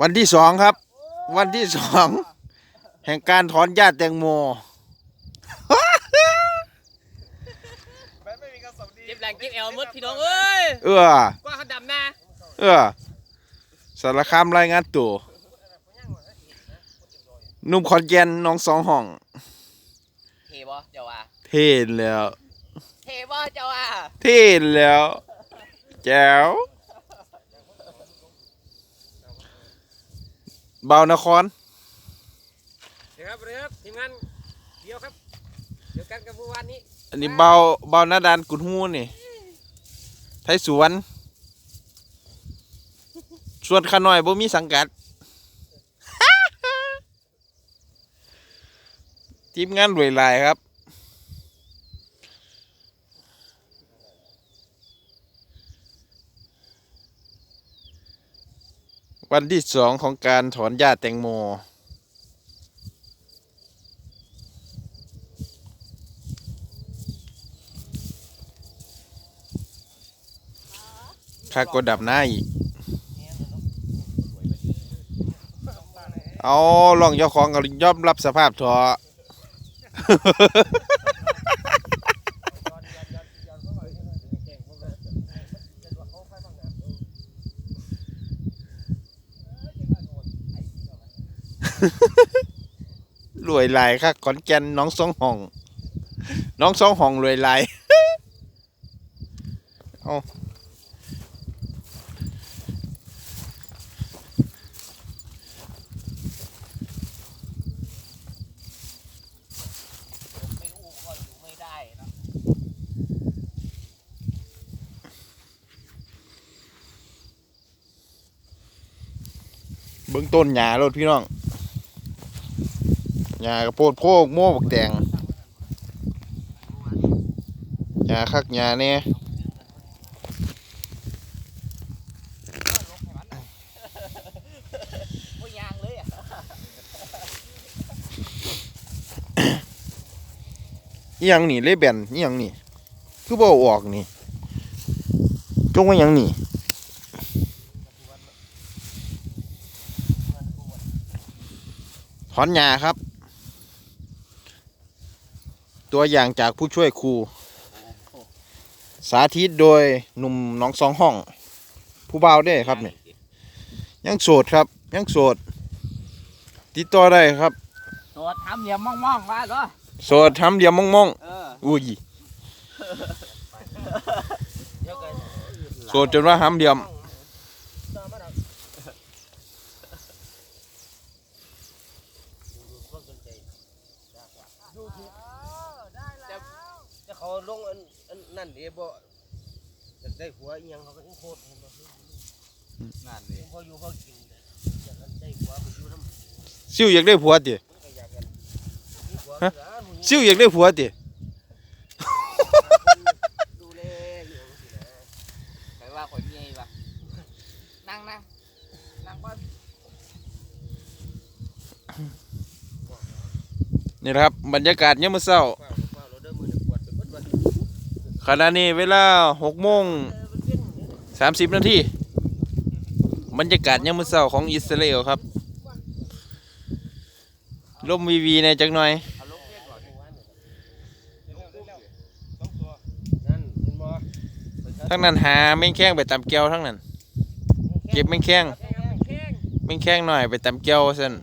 วันที่สองครับ วันที่สองแห่งการถอนหญ้าแตงโมเจ็บแรงเจ็บเอวหมดพี่น้องเอ้ยเออกว่าเขาดำนะเออสารคามรายงานตัวหนุ่มขอนแก่นน้องสองห้อง เทบ่เจ้าว่าเท่แล้ว เทบ่เจ้าว่าเท่แล้วแจ๋ว บานครเดี๋ยวครับเดี๋ยวครับทีมงานเดียวครับ เดียวกันกับเมื่อวานนี้ อันนี้เบาเบาหน้าดานกุดหูนี่ ไทยสวนส่วนขาน้อยบ่มีสังกัด ทีมงานรวยหลายครับ วันที่สองของการถอนหญ้าแตงโม ข้าก็ดับหน้าอีก เอาลองเจ้าของก็ยอมรับสภาพเถอะ รวยหลายค่ะขอนแก่นน้องสองห้อง น้องสองห้องรวยหลายเอาไม่อู้ก็อยู่ไม่ได้เบื้องต้นหญ้ารถพี่น้อง หญ้ากระโพดโพกโม่บักแตงหญ้าคักหญ้าเนี่ยบ่ยางเลยอะอีหยังนี่เลแบนอีหยังนี่ คือบ่เอาออกนี่จงว่าหยังนี่ถอนหญ้าครับ ตัวอย่างจากผู้ช่วยครู สาธิตโดยหนุ่มหน้องสองห้อง ผู้บ่าวได้ครับนี่ยังโสดครับ ยังโสด ติดต่อได้ครับตัวทำเหลี่ยมมองๆว่าเหรอโสดทำเดียวมองมองเออๆอุ้ยเดี๋ยวกันโสดจนว่าห้ำเดียม จะเขา ลงอันอันนั่นเดี๋ยวบ่อยากได้หัวอีหยังเขาก็ยังโคตรเห็นบ่นั่นเลยพออยู่พอกินอยากได้หัวไปอยู่น้ำซิวอยากได้ผัวติมันก็อยากกันมีหัวฮะเหลือหนูซิวอยากได้ผัวติดูแลอยู่จังซี่นะไปว่าข่อยเมียว่ะนั่งนั่งนั่งก่อนนี่นะครับบรรยากาศยามมื้อเช้าเฝ้า ขณะนี้เวลา6โมงเออมันเป็นาทีบรรยากาศยามมื้อเช้าของอิสราเอลครับลมวีวีในจักหน่อยเอายทั้งนั้นหาแม่งแข้งไปตำแก้วทั้งนั้น เก็บแม่งแข้งแม่งแข้งหน่อยไปตำแก้วซั่น